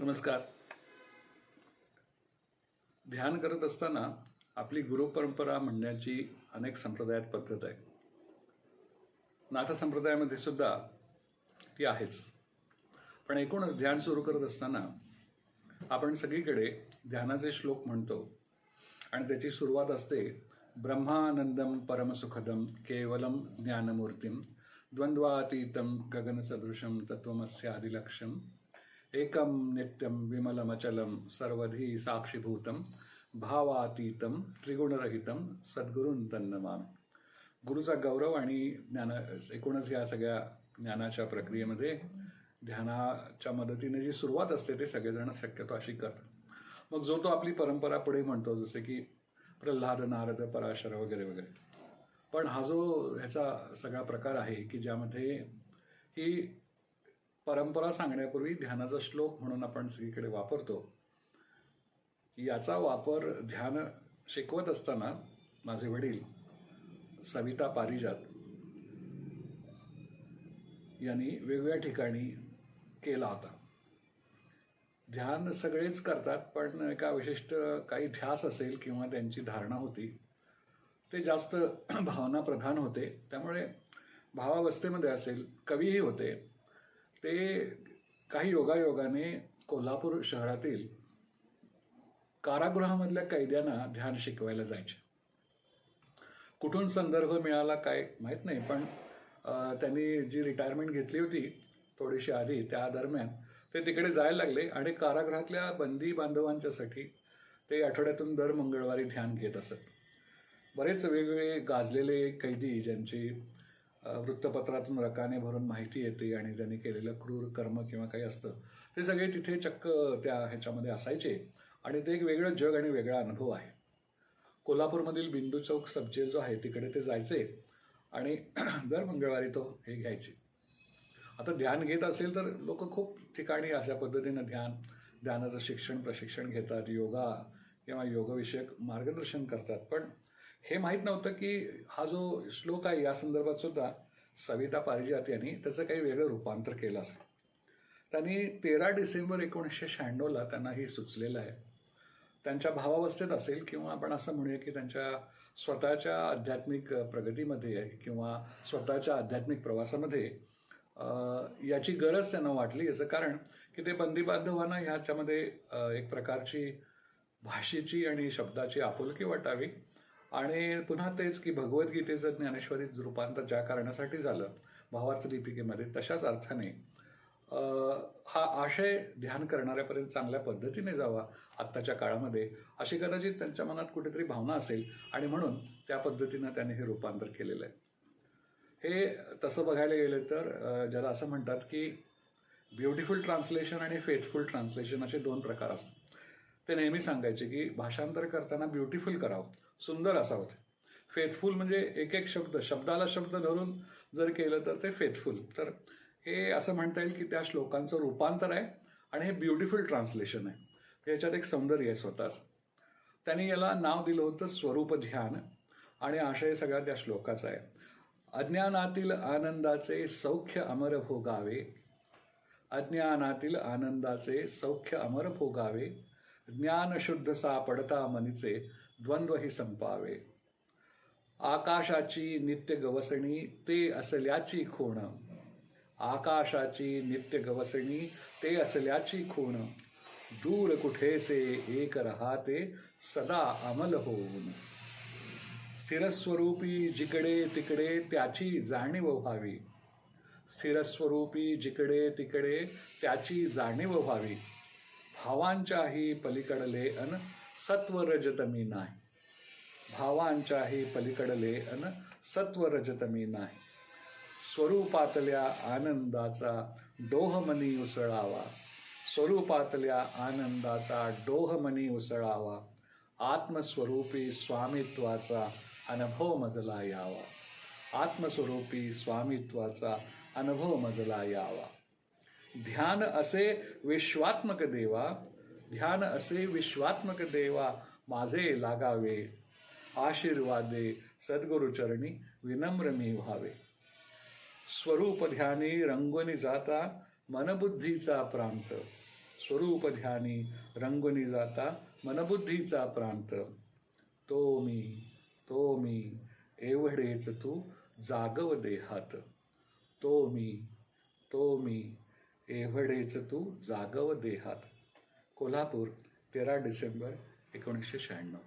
नमस्कार. ध्यान करत असताना आपली गुरुपरंपरा म्हणण्याची अनेक संप्रदायात पद्धत आहे. नाथ संप्रदायामध्ये सुद्धा ती आहेच. पण एकूणच ध्यान सुरू करत असताना आपण सगळीकडे ध्यानाचे श्लोक म्हणतो आणि त्याची सुरुवात असते ब्रह्मानंदम परमसुखदम केवलम ज्ञानमूर्तीम द्वंद्वातीतम गगनसदृशम तत्वमस्य आदिलक्षम एकम नित्यम विमलमचलं सर्वधी साक्षीभूतम भावातीतम त्रिगुणरहितम सद्गुरूं तन्नमामी. गुरुचा गौरव आणि ज्ञान एकूणच या सगळ्या ज्ञानाच्या प्रक्रियेमध्ये ध्यानाच्या मदतीने जी सुरुवात असते ते सगळेजण शक्यतो अशी करतात. मग जो तो आपली परंपरा पुढे म्हणतो जसे की प्रल्हाद नारद पराशर वगैरे वगैरे. पण हा जो ह्याचा सगळा प्रकार आहे की ज्यामध्ये ही परंपरा सांगण्यापूर्वी ध्यानाचा श्लोक म्हणून आपण सगळीकडे वापरतो. याचा वापर ध्यान शिकवत असताना माझे वडील सविता पारिजात यांनी वेगवेगळ्या ठिकाणी केला होता. ध्यान सगळेच करतात पण एका विशिष्ट काही ध्यास असेल किंवा त्यांची धारणा होती ते जास्त भावनाप्रधान होते. त्यामुळे भावावस्थेमध्ये असेल कवीही होते ते काही योगायोगाने कोल्हापूर शहरातील कारागृहामधल्या कैद्यांना ध्यान शिकवायला जायचे. कुठून संदर्भ मिळाला काय माहीत नाही पण त्यांनी जी रिटायरमेंट घेतली होती थोडीशी आधी त्या दरम्यान ते तिकडे जायला लागले आणि कारागृहातल्या बंदी बांधवांच्यासाठी ते आठवड्यातून दर मंगळवारी ध्यान घेत असत. बरेच वेगवेगळे गाजलेले कैदी ज्यांची वृत्तपत्रातून रकाने भरून माहिती येते आणि त्यांनी केलेलं क्रूर कर्म किंवा काही असतं ते सगळे तिथे चक्क त्या ह्याच्यामध्ये असायचे. आणि ते एक वेगळं जग आणि वेगळा अनुभव आहे. कोल्हापूरमधील बिंदू चौक सबजेल जो आहे तिकडे ते जायचे आणि दर मंगळवारी तो हे घ्यायचे. आता ध्यान घेत असेल तर लोक खूप ठिकाणी अशा पद्धतीनं ध्यान ध्यानाचं शिक्षण प्रशिक्षण घेतात योगा किंवा योगविषयक मार्गदर्शन करतात. पण हे माहीत नव्हतं की हा जो श्लोक आहे या संदर्भात सुद्धा सविता पारिजात यांनी त्याचं काही वेगळं रूपांतर केलं असं त्यांनी तेरा डिसेंबर एकोणीसशे शहाण्णवला त्यांना हे सुचलेलं आहे. त्यांच्या भावावस्थेत असेल किंवा आपण असं म्हणूया की त्यांच्या स्वतःच्या आध्यात्मिक प्रगतीमध्ये किंवा स्वतःच्या आध्यात्मिक प्रवासामध्ये याची गरज त्यांना वाटली. याचं कारण की ते बंदी बांधवांना ह्याच्यामध्ये एक प्रकारची भाषेची आणि शब्दाची आपुलकी वाटावी. आणि पुन्हा तेच की भगवद्गीतेचं ज्ञानेश्वरी रूपांतर ज्या कारणासाठी झालं भावार्थ दीपिकेमध्ये तशाच अर्थाने हा आशय ध्यान करणाऱ्यापर्यंत चांगल्या पद्धतीने जावा आत्ताच्या काळामध्ये अशी कदाचित त्यांच्या मनात कुठेतरी भावना असेल आणि म्हणून त्या पद्धतीनं त्यांनी हे रूपांतर केलेलं आहे. हे तसं बघायला गेलं तर ज्याला असं म्हणतात की ब्युटिफुल ट्रान्सलेशन आणि फेथफुल ट्रान्सलेशन असे दोन प्रकार असतात. ते नेहमी सांगायचे की भाषांतर करताना ब्युटिफुल करावं. सुंदर असावं होते. फेथफुल म्हणजे एक एक शब्द शब्दाला शब्द धरून जर केलं तर ते फेथफुल तर हे असं म्हणता येईल की त्या श्लोकांचं रूपांतर आहे आणि हे ब्युटिफुल ट्रान्सलेशन आहे. याच्यात एक सौंदर्य आहे स्वतःच. त्यांनी याला नाव दिलं होतं स्वरूप ध्यान आणि आशय सगळा त्या श्लोकाचा आहे. अज्ञानातील आनंदाचे सौख्य अमर भोगावे. अज्ञानातील आनंदाचे सौख्य अमर भोगावे. ज्ञान शुद्ध सापडता मनीचे. द्वंद्वही संपावे आकाशाची नित्य गवसणी ते असल्याची खूण आकाशाची नित्य गवसणी ते असल्याची खूण दूर कुठेसे एक राहते सदा अमल होऊन स्थिरस्वरूपी जिकडे तिकडे त्याची जाणीव व्हावी स्थिरस्वरूपी जिकडे तिकडे त्याची जाणीव व्हावी भावांच्याही पलीकडले अन सत्वरजतमी नाही भावांच्याही पलीकडले अन सत्वरजतमी नाही. स्वरूपातल्या आनंदाचा डोहमनी उसळावा. स्वरूपातल्या आनंदाचा डोहमनी उसळावा. आत्मस्वरूपी स्वामित्वाचा अनुभव मजला यावा. आत्मस्वरूपी स्वामित्वाचा अनुभव मजला यावा. ध्यान असे विश्वात्मक देवा ध्यान असे विश्वात्मक देवा माझे लागावे आशीर्वादे सद्गुरुचरणी विनम्र मी व्हावे. स्वरूप ध्यानी रंगोनी जाता मनबुद्धीचा प्रांत. स्वरूप ध्यानी रंगुनी जाता मनबुद्धीचा प्रांत. तो मी तो मी एवढेच तू जागव देहात. तो मी तो मी एवढेच तू जागव देहात. कोल्हापूर तेरा डिसेंबर एकोणीसशे शहाण्णव.